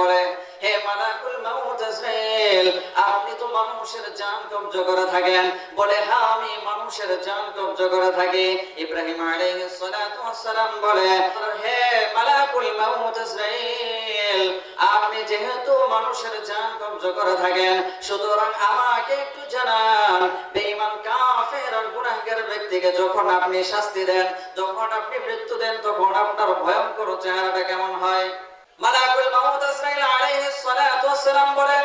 বলে, হে মালাকুল মাউত আজরাইল, আপনি তো মানুষের জান কবজ করে থাকেন। বলে হ্যাঁ আমি মানুষের জান কবজ করে থাকি। ইব্রাহিম আলাইহিস সালাতু বলে, হে মালাকুল মাউত আজরাইল, আপনি যেহেতু মানুষের জান কবজ করে থাকেন, সুতরাং আমাকে একটু জানান, বেঈমান কাফের আর গুনাহগার ব্যক্তিকে যখন আপনি শাস্তি দেন, যখন আপনি মৃত্যু দেন, তখন আপনার ভয়ঙ্কর চেহারাটা কেমন হয়? মালাকুল মাউত আজরাইল আলাইহিস সালাতু ওয়াসসালাম বলেন,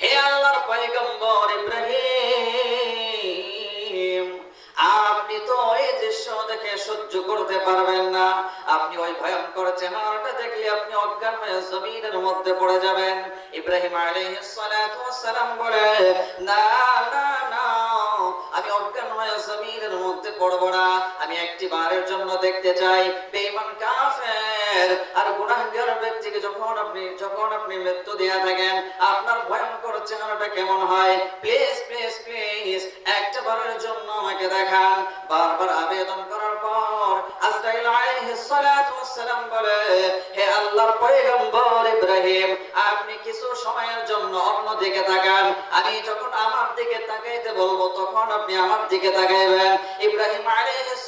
হে আল্লাহর পয়গম্বর ইব্রাহিম, আপনি তো এই দৃশ্য দেখে সহ্য করতে পারবেন না। আপনি ওই ভয়ঙ্কর চেহারাটা দেখলে আপনি অজ্ঞান হয়ে জমিনের মধ্যে পড়ে যাবেন। ইব্রাহিম আলাইহিস সালাতু ওয়াসসালাম বলে, না না না আমি অজ্ঞান হয়ে জমিনের মধ্যে পড়ব না। আমি একটি বারের জন্য দেখতে চাই, বেঈমান কাফের। আর গুনাহগার ব্যক্তিকে যখন আপনি যখন আপনি মৃত্যু দেয়া থাকেন, আপনার ভয়ঙ্কর চেহারাটা কেমন হয়? প্লিজ প্লিজ প্লিজ, একটা বারের জন্য আমাকে দেখান। বারবার আবেদন করার পর আজরাইল আলাইহিস সালাতু ওয়াসসালাম বলে, হে আল্লাহর পয়গম্বর ইব্রাহিম আপনি কিছু সময়ের জন্য অন্য দিকে তাকান। আমি যখন আমার দিকে তাকাইতে বলব, তখন আপনি আমার দিকে তাকাইবেন। ইব্রাহিম আলাইহিস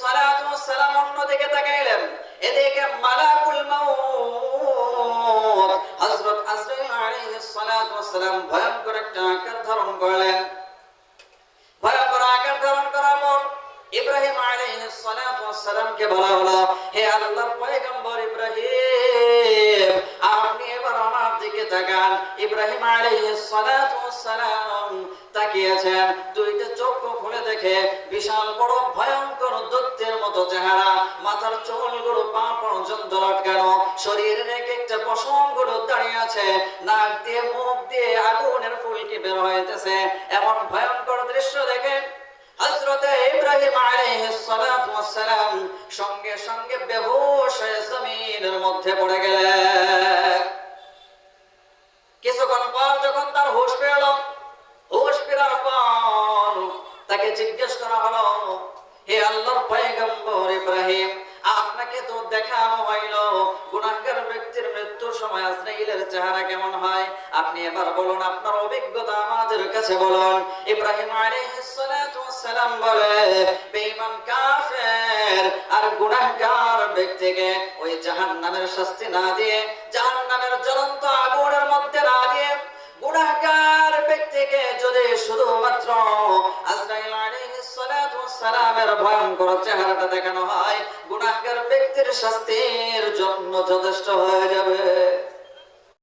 অন্য দিকে তাকাইলেন। এদিকে মালাকুল মাউত, হযরত আজরাইল আলাইহিস সালাতু ওয়াসসালাম ভয়ঙ্কর একটা আকার ধারণ করলেন। ভয়ঙ্কর আকার ধারণ করার পর ইব্রাহিম আলাইহিস সালাতু ওয়াসসালামকে বলা হলো, হে আল্লাহর পয়গম্বর ইব্রাহিম তাকান ইব্রাহিম তাকিয়েছেন। দুইটা চক্ষু খুলে দেখে বিশাল বড় ভয়ঙ্কর দৈত্যের মতো চেহারা। মাথার চুলগুলো পা পর্যন্ত লটকানো। শরীরের এক একটা পশমগুলো দাঁড়িয়ে আছে। নাক দিয়ে, মুখ দিয়ে আগুনের ফুলকি বের হইতেছে। এমন ভয়ঙ্কর দৃশ্য দেখে হযরতে ইব্রাহিম আলাইহিস ওয়াসসালাম সঙ্গে সঙ্গে বেহুশ জমিনের মধ্যে পড়ে গেলেন। তাকে জিজ্ঞেস করা হলো, হে আল্লাহর পয়গম্বর ইব্রাহিম, আপনাকে তো দেখানো হইল, গুনাহগার ব্যক্তির মৃত্যুর সময় আজরাইলের চেহারা কেমন হয়? আপনি এবার বলুন, আপনার অভিজ্ঞতা আমাদের কাছে বলুন। ইব্রাহিম আলাইহিস সালাতু ওয়াসসালাম বলে, বেঈমান কাফের আর গুনাহগার ব্যক্তিকে ওই জাহান্নামের শাস্তি না দিয়ে, জাহান্নামের জ্বলন্ত আগুনের মধ্যে না দিয়ে গুনাহগার শুধুমাত্র আজরাইল আলাইহিস সালাতু ওয়াসসালামের ভয়ঙ্কর চেহারাটা দেখানো হয়। গুনাহগার ব্যক্তির শাস্তির জন্য যথেষ্ট হয়ে যাবে।